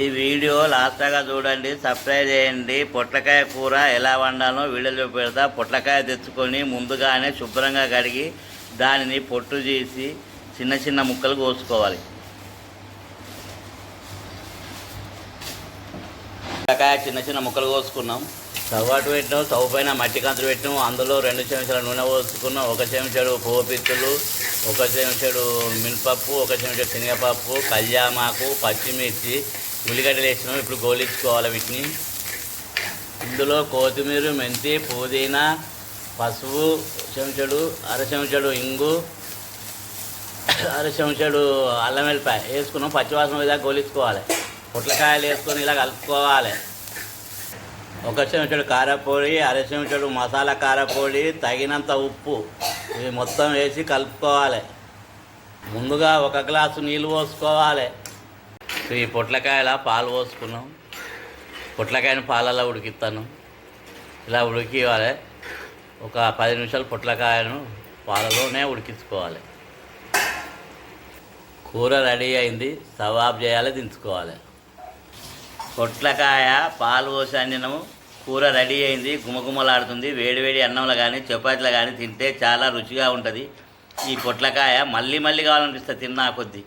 ఈ వీడియో లాస్ట్గా చూడండి సబ్స్క్రైబ్ చేయండి. పొట్లకాయ కూర ఎలా వండాలో వీడియోలో పెడతా పొట్లకాయ తెచ్చుకొని ముందుగానే శుభ్రంగా కడిగి దానిని పొట్టు చేసి చిన్న చిన్న ముక్కలు కోసుకోవాలి. పొట్లకాయ చిన్న చిన్న ముక్కలు కోసుకున్నాం. తవ్వాటు పెట్టినాం తవ్వు పైన మట్టి కంతులు పెట్టినాం. అందులో రెండు చెంచాల నూనె పోసుకున్నాం. ఒక చెంచాడు పోపిత్తులు ఒక చెంచాడు మినపప్పు ఒక చెంచాడు శనగపప్పు కళ్యామాకు పచ్చిమిర్చి ఉల్లిగడ్డలు వేసినాం. ఇప్పుడు గోలించుకోవాలి వీటిని. ఇందులో కొత్తిమీర మెంతి పుదీనా పసుపు చెంచాడు అర చెంచాడు ఇంగు అర చెంచాడు అల్లం వెల్లిపాయ వేసుకున్నాం. పచ్చివాసన ఇలా గోలించుకోవాలి. పొట్లకాయలు వేసుకొని ఇలా కలుపుకోవాలి. ఒక చెంచాడు కారపొడి అర చెంచాడు మసాలా కారపొడి తగినంత ఉప్పు. ఇవి మొత్తం వేసి కలుపుకోవాలి. ముందుగా ఒక గ్లాసు నీళ్ళు పోసుకోవాలి. ఈ పొట్లకాయల పాలు పోసుకున్నాం. పొట్లకాయని పాలలో ఉడికిస్తాను ఇలా ఉడికివ్వాలి ఒక పది నిమిషాలు పొట్లకాయను పాలలోనే ఉడికించుకోవాలి. కూర రెడీ అయింది. సవాబ్ చేయాలి దించుకోవాలి. పొట్లకాయ పాలు పోసి అండినము కూర రెడీ అయింది. గుమగుమలాడుతుంది. వేడివేడి అన్నంలో కానీ చపాతీలు కానీ తింటే చాలా రుచిగా ఉంటుంది. ఈ పొట్లకాయ మళ్ళీ మళ్ళీ కావాలనిపిస్తుంది తిన్నా కొద్దీ.